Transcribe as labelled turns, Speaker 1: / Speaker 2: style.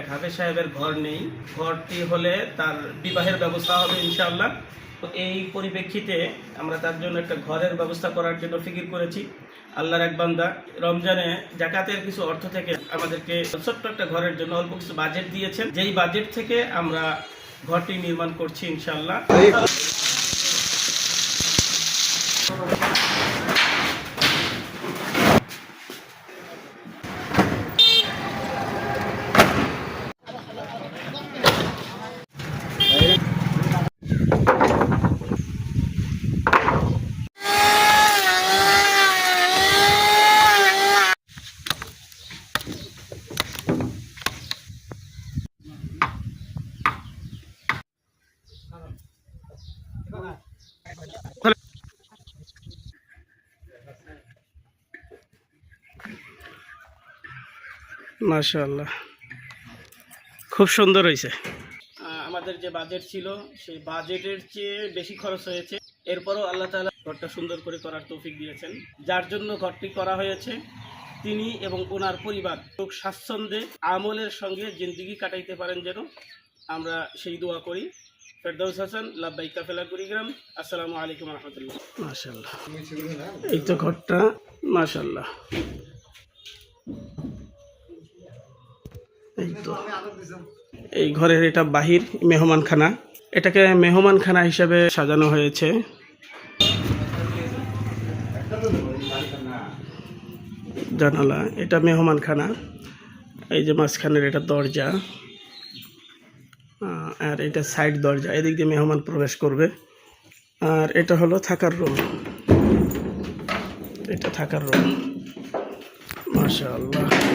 Speaker 1: এক হাফেজ সাহেবের ঘর নেই। ঘরটি হলে তার বিবাহের ব্যবস্থা হবে ইনশাআল্লাহ। তো এই পরিপ্রেক্ষিতে আমরা তার জন্য একটা ঘরের ব্যবস্থা করার জন্য ফিকির করেছি। আল্লাহর এক বান্দা, রমজানে জাকাতের কিছু অর্থ থেকে আমাদেরকে ছোট্ট একটা ঘরের জন্য অল্প কিছু বাজেট দিয়েছেন। যেই বাজেট থেকে আমরা ঘরটি নির্মাণ করছি ইনশাআল্লাহ। মাশাআল্লাহ। খুব সুন্দর হয়েছে আমাদের যে বাজেট ছিল সেই বাজেটের চেয়ে বেশি খরচ হয়েছে। এরপরও আল্লাহ তাআলা ঘরটা সুন্দর করে করার তৌফিক দিয়েছেন। যার জন্য ঘরটি করা হয়েছে তিনি এবং ওনার পরিবার। সুখ স্বাচ্ছন্দ্যে আমলের সঙ্গে জিন্দিগি কাটাইতে পারেন যেন। আমরা সেই দোয়া করি। ফেরদৌস হাসান লাব্বাই কাফেলা কুড়িগ্রাম। আসসালামু আলাইকুম রহমতুল্লাহ। মাশাল্লাহ এই তো ঘরটা মাশাল্লাহ এই তো। এই ঘরের এটা বাহির মেহমানখানা। এটাকে মেহমানখানা হিসাবে সাজানো হয়েছে। জানালা এটা মেহমানখানা। এই যে মাঝখানের এটা দরজা। আর এটা সাইড দরজা এদিক দিয়ে মেহমান প্রবেশ করবে। আর এটা হলো থাকার রুম। এটা থাকার রুম। মাশাআল্লাহ।